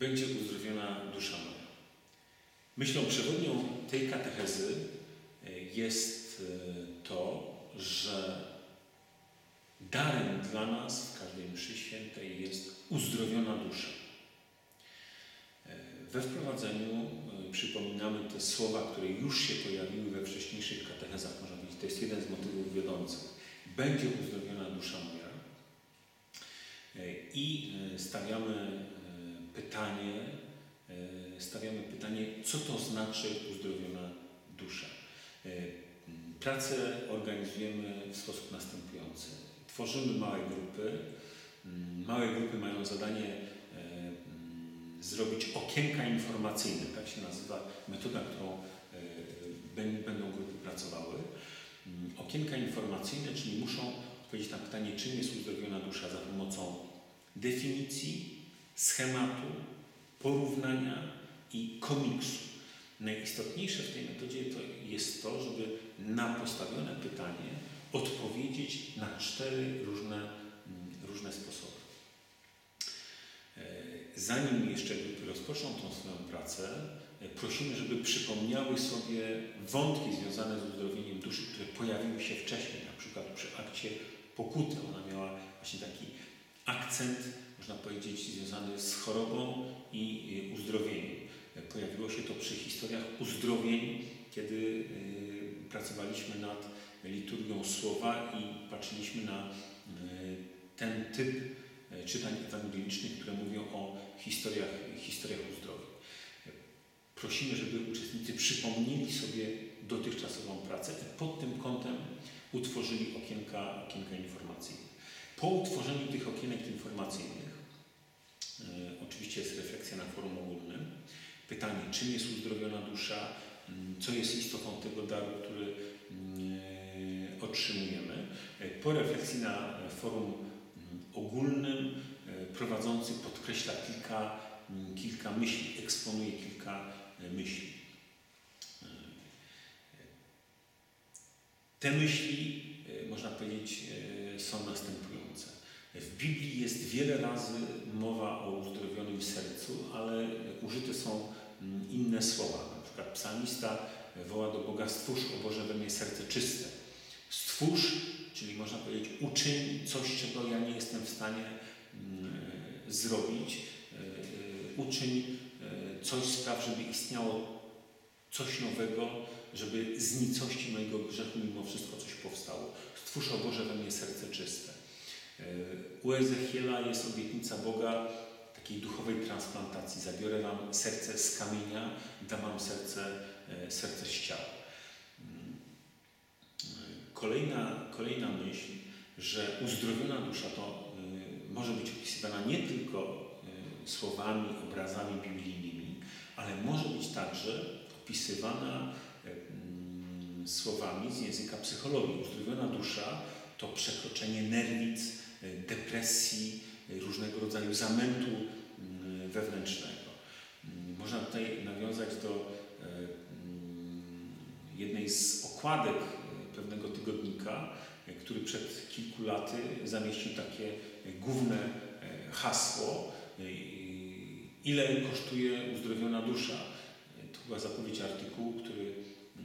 będzie uzdrowiona dusza moja. Myślą przewodnią tej katechezy e, jest e, to, że darem dla nas w każdej mszy świętej jest uzdrowiona dusza. E, we wprowadzeniu przypominamy te słowa, które już się pojawiły we wcześniejszych katechezach, można powiedzieć, to jest jeden z motywów wiodących. Będzie uzdrowiona dusza moja. I stawiamy pytanie, e, stawiamy pytanie, co to znaczy uzdrowiona dusza. E, pracę organizujemy w sposób następujący. Tworzymy małe grupy. Małe grupy mają zadanie e, zrobić okienka informacyjne, tak się nazywa metoda, którą będą grupy pracowały. Okienka informacyjne, czyli muszą odpowiedzieć na pytanie, czym jest uzdrowiona dusza za pomocą definicji, schematu, porównania i komiksu. Najistotniejsze w tej metodzie to jest to, żeby na postawione pytanie odpowiedzieć na cztery różne, mm, różne sposoby. E, zanim jeszcze grupy rozpoczną tą swoją pracę, e, prosimy, żeby przypomniały sobie wątki związane z uzdrowieniem duszy, które pojawiły się wcześniej, na przykład przy akcie pokuty. Ona miała właśnie taki akcent można powiedzieć, związany z chorobą i uzdrowieniem. Pojawiło się to przy historiach uzdrowień, kiedy y, pracowaliśmy nad liturgią słowa i patrzyliśmy na y, ten typ y, czytań ewangelicznych, które mówią o historiach, historiach uzdrowień. Prosimy, żeby uczestnicy przypomnieli sobie dotychczasową pracę i pod tym kątem utworzyli okienka, okienka informacyjne. Po utworzeniu tych okienek informacyjnych E, oczywiście jest refleksja na forum ogólnym. Pytanie, czym jest uzdrowiona dusza, mm, co jest istotą tego daru, który mm, e, otrzymujemy. E, po refleksji na forum mm, ogólnym prowadzący podkreśla kilka, kilka myśli, eksponuje kilka myśli. Te myśli, można powiedzieć, są następujące. W Biblii jest wiele razy mowa o uzdrowionym sercu, ale użyte są mm, inne słowa. Na przykład psalmista woła do Boga stwórz, o Boże, we mnie serce czyste. Stwórz, czyli można powiedzieć uczyń coś, czego ja nie jestem w stanie mm, zrobić. E, e, uczyń e, coś, spraw, żeby istniało coś nowego, żeby z nicości mojego grzechu mimo wszystko coś powstało. Stwórz, o Boże, we mnie serce czyste. E, u Ezechiela jest obietnica Boga takiej duchowej transplantacji. Zabiorę wam serce z kamienia, dam wam serce, e, serce z ciała. Mm. E, kolejna, kolejna myśl, że uzdrowiona dusza to może być opisywana nie tylko słowami, obrazami biblijnymi, ale może być także opisywana słowami z języka psychologii. Uzdrowiona dusza to przekroczenie nerwic, depresji, różnego rodzaju zamętu mm, wewnętrznego. Można tutaj nawiązać do jednej z okładek pewnego tygodnika, który przed kilku laty zamieścił takie główne hasło ile kosztuje uzdrowiona dusza. To była zapowiedź artykułu, który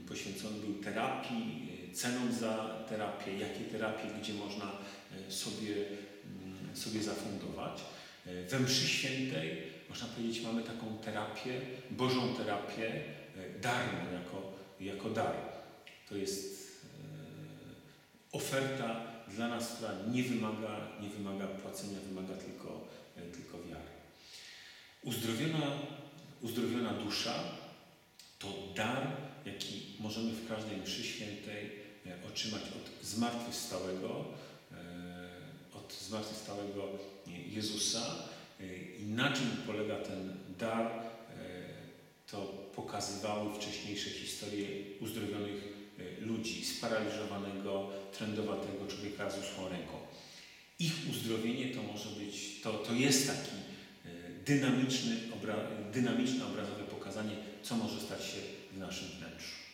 poświęcony był terapii, ceną za terapię, jakie terapie, gdzie można e, sobie, mm, sobie zafundować. E, we mszy świętej, można powiedzieć, mamy taką terapię, Bożą terapię, darmo, jako, jako dar. To jest oferta dla nas, która nie wymaga, nie wymaga płacenia, wymaga tylko, tylko wiary. Uzdrowiona, uzdrowiona dusza możemy w każdej mszy świętej E, otrzymać od zmartwychwstałego, e, od zmartwychwstałego Jezusa. E, I na czym polega ten dar, to pokazywały wcześniejsze historie uzdrowionych ludzi, sparaliżowanego, trendowatego człowieka z uschłą ręką. Ich uzdrowienie to może być, to, to jest taki dynamiczny, obra, dynamiczne obrazowe pokazanie, co może stać się w naszym wnętrzu.